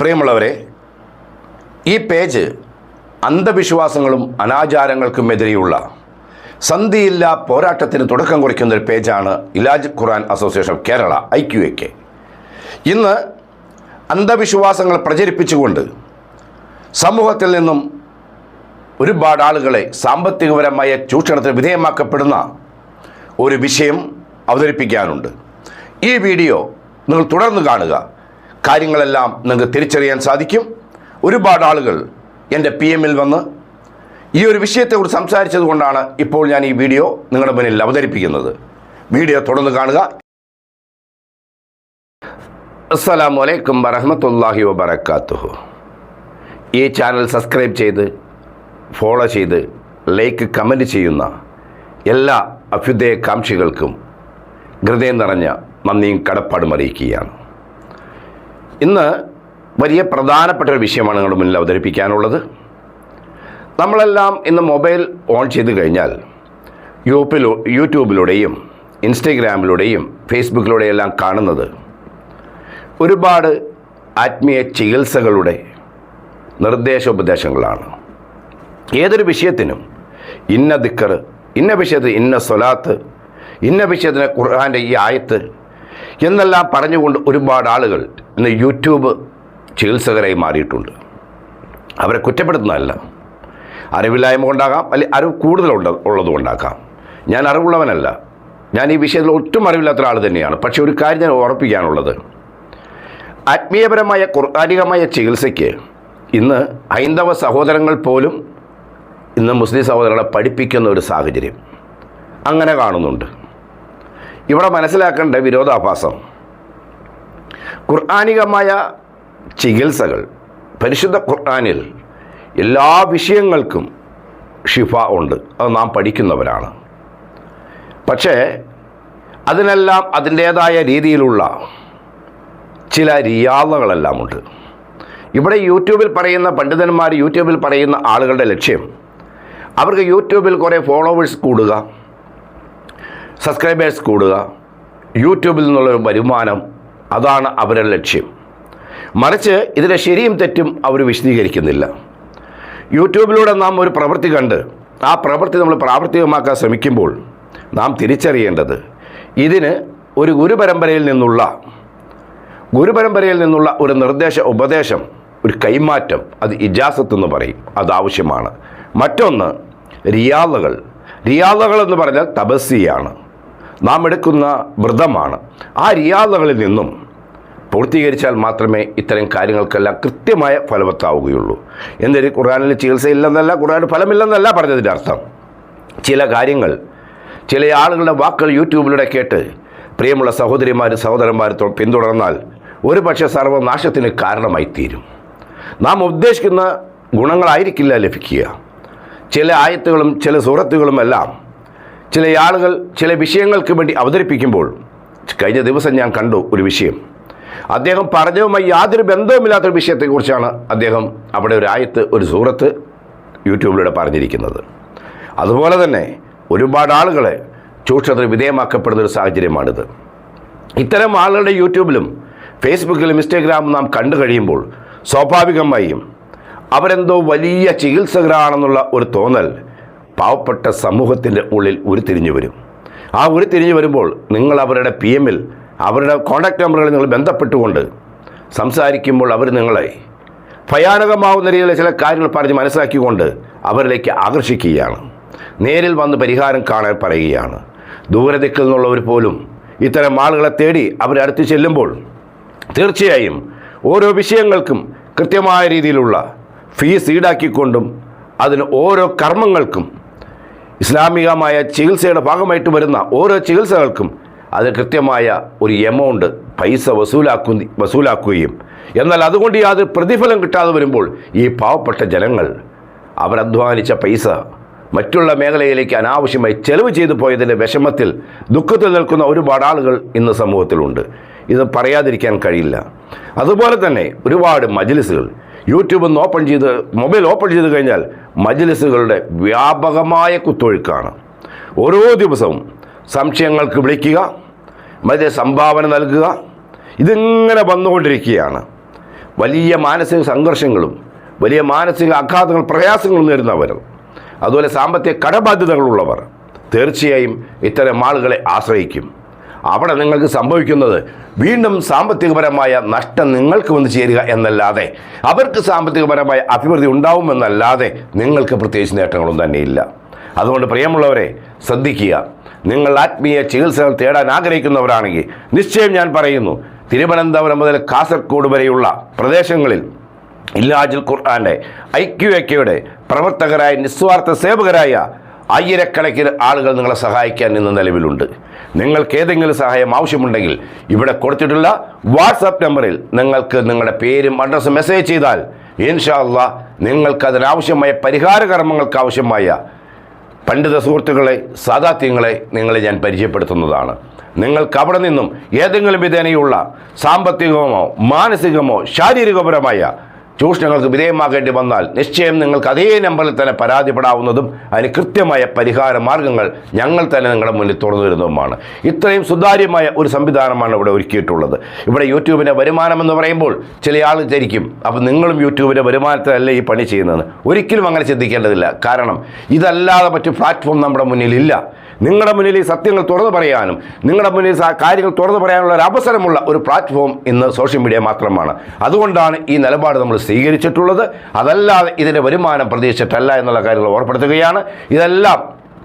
പ്രിയമുള്ളവരെ ഈ പേജ് അന്ധവിശ്വാസങ്ങളും അനാചാരങ്ങൾക്കുമെതിരെയുള്ള സന്ധിയില്ല പോരാട്ടത്തിന് തുടക്കം കുറിക്കുന്ന ഒരു പേജാണ് ഇലാജ് ഖുറാൻ association Kerala I Q A K ഇന്ന് അന്ധവിശ്വാസങ്ങൾ പ്രചരിപ്പിച്ചുകൊണ്ട് സമൂഹത്തിൽ നിന്നും ഒരുപാട് ആളുകളെ സാമ്പത്തികപരമായ ചൂഷണത്തിന് വിധേയമാക്കപ്പെടുന്ന ഒരു വിഷയം അവതരിപ്പിക്കാനുണ്ട്. ഈ വീഡിയോ നിങ്ങൾ തുടർന്ന് കാണുക. കാര്യങ്ങളെല്ലാം നിങ്ങൾക്ക് തിരിച്ചറിയാൻ സാധിക്കും. ഒരുപാട് ആളുകൾ എന്റെ പി എമ്മിൽ വന്ന് ഈ ഒരു വിഷയത്തെക്കുറിച്ച് സംസാരിച്ചത് കൊണ്ടാണ് ഇപ്പോൾ ഞാൻ ഈ വീഡിയോ നിങ്ങളുടെ മുന്നിൽ അവതരിപ്പിക്കുന്നത്. വീഡിയോ തുടർന്ന് കാണുക. അസ്സലാമു അലൈക്കും വറഹമത്തല്ലാഹി വബർക്കാത്തുഹു ഈ ചാനൽ സബ്സ്ക്രൈബ് ചെയ്ത് ഫോളോ ചെയ്ത് ലൈക്ക് കമന്റ് ചെയ്യുന്ന എല്ലാ അഭ്യുദയകാംക്ഷികൾക്കും ഹൃദയം നിറഞ്ഞ നന്ദിയും കടപ്പാടും അറിയിക്കുകയാണ്. ഇന്ന് വലിയ പ്രധാനപ്പെട്ട ഒരു വിഷയമാണ് നിങ്ങളുടെ മുന്നിൽ അവതരിപ്പിക്കാനുള്ളത്. നമ്മളെല്ലാം ഇന്ന് മൊബൈൽ ഓൺ ചെയ്ത് കഴിഞ്ഞാൽ യൂപ്പിലൂ യൂട്യൂബിലൂടെയും ഇൻസ്റ്റഗ്രാമിലൂടെയും ഫേസ്ബുക്കിലൂടെയും എല്ലാം കാണുന്നത് ഒരുപാട് ആത്മീയ ചികിത്സകളുടെ നിർദ്ദേശോപദേശങ്ങളാണ്. ഏതൊരു വിഷയത്തിനും ഇന്ന ദിക്കർ ഇന്ന വിഷയത്തിന് ഇന്ന സ്വലാത്ത് ഇന്ന വിഷയത്തിന് ഖുർഹാന്റെ ഈ ആയത്ത് എന്നെല്ലാം പറഞ്ഞുകൊണ്ട് ഒരുപാട് ആളുകൾ ഇന്ന് യൂട്യൂബ് ചികിത്സകരായി മാറിയിട്ടുണ്ട്. അവരെ കുറ്റപ്പെടുത്തുന്നതല്ല. അറിവില്ലായ്മ കൊണ്ടാകാം അല്ലെങ്കിൽ അറിവ് കൂടുതലുണ്ട് ഉള്ളതുകൊണ്ടാക്കാം ഞാൻ അറിവുള്ളവനല്ല. ഞാൻ ഈ വിഷയത്തിൽ ഒട്ടും അറിവില്ലാത്ത ഒരാൾ തന്നെയാണ്. പക്ഷേ ഒരു കാര്യം ഞാൻ ഉറപ്പിക്കാനുള്ളത്. ആത്മീയപരമായ കുർത്താനികമായ ചികിത്സയ്ക്ക് ഇന്ന് ഹൈന്ദവ സഹോദരങ്ങൾ പോലും ഇന്ന് മുസ്ലിം സഹോദരങ്ങളെ പഠിപ്പിക്കുന്ന ഒരു സാഹചര്യം അങ്ങനെ കാണുന്നുണ്ട്. ഇവിടെ മനസ്സിലാക്കേണ്ട വിരോധാഭാസം. ഖുർആാനികമായ ചികിത്സകൾ പരിശുദ്ധ ഖുർആാനിൽ എല്ലാ വിഷയങ്ങൾക്കും ഷിഫ ഉണ്ട്. അത് നാം പഠിക്കുന്നവരാണ്. പക്ഷേ അതിനെല്ലാം അതിന്റേതായ രീതിയിലുള്ള ചില റിയാദകളെല്ലാം ഉണ്ട്. ഇവിടെ യൂട്യൂബിൽ പറയുന്ന പണ്ഡിതന്മാർ യൂട്യൂബിൽ പറയുന്ന ആളുകളുടെ ലക്ഷ്യം അവർക്ക് യൂട്യൂബിൽ കുറേ ഫോളോവേഴ്സ് കൂടുക സബ്സ്ക്രൈബേഴ്സ് കൂടുക യൂട്യൂബിൽ നിന്നുള്ളൊരു വരുമാനം അതാണ് അവരുടെ ലക്ഷ്യം. മറിച്ച് ഇതിലെ ശരിയും തെറ്റും അവർ വിശദീകരിക്കുന്നില്ല. യൂട്യൂബിലൂടെ നാം ഒരു പ്രവൃത്തി കണ്ട് ആ പ്രവൃത്തി നമ്മൾ പ്രാവർത്തികമാക്കാൻ ശ്രമിക്കുമ്പോൾ നാം തിരിച്ചറിയേണ്ടത് ഇതിന് ഒരു ഗുരുപരമ്പരയിൽ നിന്നുള്ള ഗുരുപരമ്പരയിൽ നിന്നുള്ള ഒരു നിർദ്ദേശ ഉപദേശം ഒരു കൈമാറ്റം അത് ഇജാസത്ത് എന്ന് പറയും. അത് ആവശ്യമാണ്. മറ്റൊന്ന് റിയാദകൾ. റിയാദകൾ എന്ന് പറഞ്ഞാൽ തപസ്സിയാണ്. നാം എടുക്കുന്ന വ്രതമാണ്. ആ റിയാദകളിൽ നിന്നും പൂർത്തീകരിച്ചാൽ മാത്രമേ ഇത്തരം കാര്യങ്ങൾക്കെല്ലാം കൃത്യമായ ഫലവത്താവുകയുള്ളൂ. എന്നൊരു ഖുർആാനിൽ ചികിത്സയില്ലെന്നല്ല ഖുർആാന് ഫലമില്ലെന്നല്ല പറഞ്ഞതിന്റെ അർത്ഥം. ചില കാര്യങ്ങൾ ചില ആളുകളുടെ വാക്കുകൾ യൂട്യൂബിലൂടെ കേട്ട് പ്രിയമുള്ള സഹോദരിമാരും സഹോദരന്മാരും പിന്തുടർന്നാൽ ഒരു പക്ഷേ സർവനാശത്തിന് കാരണമായി തീരും നാം ഉദ്ദേശിക്കുന്ന ഗുണങ്ങളായിരിക്കില്ല ലഭിക്കുക. ചില ആയത്തുകളും ചില സുഹൃത്തുക്കളുമെല്ലാം ചില ആളുകൾ ചില വിഷയങ്ങൾക്ക് വേണ്ടി അവതരിപ്പിക്കുമ്പോൾ കഴിഞ്ഞ ദിവസം ഞാൻ കണ്ടു ഒരു വിഷയം. അദ്ദേഹം പറഞ്ഞതുമായി യാതൊരു ബന്ധവുമില്ലാത്തൊരു വിഷയത്തെക്കുറിച്ചാണ് അദ്ദേഹം അവിടെ ഒരു ആയത്ത് ഒരു സൂറത്ത് യൂട്യൂബിലൂടെ പറഞ്ഞിരിക്കുന്നത്. അതുപോലെ തന്നെ ഒരുപാട് ആളുകളെ ചൂഷണത്തിന് വിധേയമാക്കപ്പെടുന്ന ഒരു സാഹചര്യമാണിത്. ഇത്തരം ആളുകളുടെ യൂട്യൂബിലും ഫേസ്ബുക്കിലും ഇൻസ്റ്റാഗ്രാമും നാം കണ്ടു കഴിയുമ്പോൾ സ്വാഭാവികമായും അവരെന്തോ വലിയ ചികിത്സകരാണെന്നുള്ള ഒരു തോന്നൽ പാവപ്പെട്ട സമൂഹത്തിന്റെ ഉള്ളിൽ ഉരുത്തിരിഞ്ഞു വരും. ആ ഉരുത്തിരിഞ്ഞു വരുമ്പോൾ നിങ്ങൾ അവരുടെ പി എമ്മിൽ അവരുടെ കോൺടാക്റ്റ് നമ്പറുകളിൽ നിങ്ങൾ ബന്ധപ്പെട്ടുകൊണ്ട് സംസാരിക്കുമ്പോൾ അവർ നിങ്ങളെ ഭയാനകമാവുന്ന രീതിയിലെ ചില കാര്യങ്ങൾ പറഞ്ഞ് മനസ്സിലാക്കിക്കൊണ്ട് അവരിലേക്ക് ആകർഷിക്കുകയാണ്. നേരിൽ വന്ന് പരിഹാരം കാണാൻ പറയുകയാണ്. ദൂരദിക്കിൽ നിന്നുള്ളവർ പോലും ഇത്തരം ആളുകളെ തേടി അവരടുത്ത് ചെല്ലുമ്പോൾ തീർച്ചയായും ഓരോ വിഷയങ്ങൾക്കും കൃത്യമായ രീതിയിലുള്ള ഫീസ് ഈടാക്കിക്കൊണ്ടും അതിന് ഓരോ കർമ്മങ്ങൾക്കും ഇസ്ലാമികമായ ചികിത്സയുടെ ഭാഗമായിട്ട് വരുന്ന ഓരോ ചികിത്സകൾക്കും അത് കൃത്യമായ ഒരു എമൗണ്ട് പൈസ വസൂലാക്കു വസൂലാക്കുകയും. എന്നാൽ അതുകൊണ്ട് യാതൊരു പ്രതിഫലം കിട്ടാതെ വരുമ്പോൾ ഈ പാവപ്പെട്ട ജനങ്ങൾ അവരധ്വാനിച്ച പൈസ മറ്റുള്ള മേഖലയിലേക്ക് അനാവശ്യമായി ചെലവ് ചെയ്തു പോയതിന്റെ വിഷമത്തിൽ ദുഃഖത്തിൽ നിൽക്കുന്ന ഒരുപാട് ആളുകൾ ഇന്ന് സമൂഹത്തിലുണ്ട്. ഇത് പറയാതിരിക്കാൻ കഴിയില്ല. അതുപോലെ തന്നെ ഒരുപാട് മജ്ലിസുകൾ യൂട്യൂബ് ഒന്ന് ഓപ്പൺ ചെയ്ത് മൊബൈൽ ഓപ്പൺ ചെയ്ത് കഴിഞ്ഞാൽ മജ്ലിസുകളുടെ വ്യാപകമായ കുത്തൊഴുക്കാണ്. ഓരോ ദിവസവും സംശയങ്ങൾക്ക് വിളിക്കുക മറ്റേ സംഭാവന നൽകുക ഇതിങ്ങനെ വന്നുകൊണ്ടിരിക്കുകയാണ്. വലിയ മാനസിക സംഘർഷങ്ങളും വലിയ മാനസിക ആഘാതങ്ങൾ പ്രയാസങ്ങളും നേരിടുന്നവർ അതുപോലെ സാമ്പത്തിക കടബാധ്യതകളുള്ളവർ തീർച്ചയായും ഇത്തരം ആളുകളെ ആശ്രയിക്കും. അവിടെ നിങ്ങൾക്ക് സംഭവിക്കുന്നത് വീണ്ടും സാമ്പത്തികപരമായ നഷ്ടം നിങ്ങൾക്ക് വന്നു ചേരുക എന്നല്ലാതെ അവർക്ക് സാമ്പത്തികപരമായ അഭിവൃദ്ധി ഉണ്ടാവുമെന്നല്ലാതെ നിങ്ങൾക്ക് പ്രത്യേകിച്ച് നേട്ടങ്ങളൊന്നും തന്നെയില്ല. അതുകൊണ്ട് പ്രിയമുള്ളവരെ ശ്രദ്ധിക്കുക. നിങ്ങൾ ആത്മീയ ചികിത്സകൾ തേടാൻ ആഗ്രഹിക്കുന്നവരാണെങ്കിൽ നിശ്ചയം ഞാൻ പറയുന്നു തിരുവനന്തപുരം മുതൽ കാസർഗോഡ് വരെയുള്ള പ്രദേശങ്ങളിൽ ഇല്ലാജുൽ ഖുർആാന്റെ ഐക്യു കെയുടെ പ്രവർത്തകരായ നിസ്വാർത്ഥ സേവകരായ ആയിരക്കണക്കിന് ആളുകൾ നിങ്ങളെ സഹായിക്കാൻ ഇന്ന് നിലവിലുണ്ട്. നിങ്ങൾക്ക് ഏതെങ്കിലും സഹായം ആവശ്യമുണ്ടെങ്കിൽ ഇവിടെ കൊടുത്തിട്ടുള്ള വാട്സാപ്പ് നമ്പറിൽ നിങ്ങൾക്ക് നിങ്ങളുടെ പേരും അഡ്രസ്സും മെസ്സേജ് ചെയ്താൽ ഇൻഷാല്ല നിങ്ങൾക്ക് അതിനാവശ്യമായ പരിഹാര കർമ്മങ്ങൾക്ക് ആവശ്യമായ പണ്ഡിത സുഹൃത്തുക്കളെ സാദാത്യങ്ങളെ നിങ്ങളെ ഞാൻ പരിചയപ്പെടുത്തുന്നതാണ്. നിങ്ങൾക്ക് അവിടെ നിന്നും ഏതെങ്കിലും വിധേനയുള്ള സാമ്പത്തികമോ മാനസികമോ ശാരീരികപരമായ ചൂഷണങ്ങൾക്ക് വിധേയമാകേണ്ടി വന്നാൽ നിശ്ചയം നിങ്ങൾക്ക് അതേ നമ്പറിൽ തന്നെ പരാതിപ്പെടാവുന്നതും അതിന് കൃത്യമായ പരിഹാര മാർഗങ്ങൾ ഞങ്ങൾ തന്നെ നിങ്ങളുടെ മുന്നിൽ തുറന്നു വരുന്നതുമാണ് ഇത്രയും സുതാര്യമായ ഒരു സംവിധാനമാണ് ഇവിടെ ഒരുക്കിയിട്ടുള്ളത്. ഇവിടെ യൂട്യൂബിന്റെ വരുമാനം എന്ന് പറയുമ്പോൾ ചില ആൾ ധരിക്കും അപ്പോൾ നിങ്ങളും യൂട്യൂബിന്റെ വരുമാനത്തിലല്ലേ ഈ പണി ചെയ്യുന്നത്? ഒരിക്കലും അങ്ങനെ ചിന്തിക്കേണ്ടതില്ല. കാരണം ഇതല്ലാതെ മറ്റു പ്ലാറ്റ്ഫോം നമ്മുടെ മുന്നിലില്ല. നിങ്ങളുടെ മുന്നിൽ ഈ സത്യങ്ങൾ തുറന്നു പറയാനും നിങ്ങളുടെ മുന്നിൽ കാര്യങ്ങൾ തുറന്നു പറയാനുള്ള ഒരു അവസരമുള്ള ഒരു പ്ലാറ്റ്ഫോം ഇന്ന് സോഷ്യൽ മീഡിയ മാത്രമാണ്. അതുകൊണ്ടാണ് ഈ നിലപാട് നമ്മൾ സ്വീകരിച്ചിട്ടുള്ളത്. അതല്ലാതെ ഇതിന്റെ വരുമാനം പ്രതീക്ഷിച്ചിട്ടല്ല എന്നുള്ള കാര്യങ്ങൾ ഓർപ്പെടുത്തുകയാണ്. ഇതെല്ലാം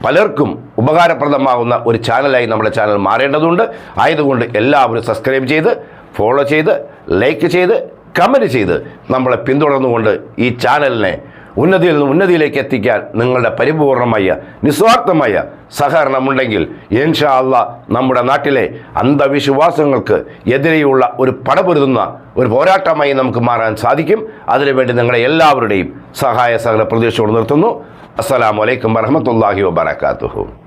പലർക്കും ഉപകാരപ്രദമാകുന്ന ഒരു ചാനലായി നമ്മുടെ ചാനൽ മാറേണ്ടതുണ്ട്. ആയതുകൊണ്ട് എല്ലാവരും സബ്സ്ക്രൈബ് ചെയ്ത് ഫോളോ ചെയ്ത് ലൈക്ക് ചെയ്ത് കമന്റ് ചെയ്ത് നമ്മളെ പിന്തുടർന്നുകൊണ്ട് ഈ ചാനലിനെ ഉന്നതിയിൽ നിന്ന് ഉന്നതിയിലേക്ക് എത്തിക്കാൻ നിങ്ങളുടെ പരിപൂർണമായ നിസ്വാർത്ഥമായ സഹകരണമുണ്ടെങ്കിൽ ഇൻഷാ അള്ളാ നമ്മുടെ നാട്ടിലെ അന്ധവിശ്വാസങ്ങൾക്ക് എതിരെയുള്ള ഒരു പടപൊരുതുന്ന ഒരു പോരാട്ടമായി നമുക്ക് മാറാൻ സാധിക്കും. അതിനുവേണ്ടി നിങ്ങളുടെ എല്ലാവരുടെയും സഹായ സഹകരണ പ്രതീക്ഷയോട് നിർത്തുന്നു. അസ്സലാമലൈക്കും വറഹമത്തല്ലാഹി വബർക്കാത്തുഹു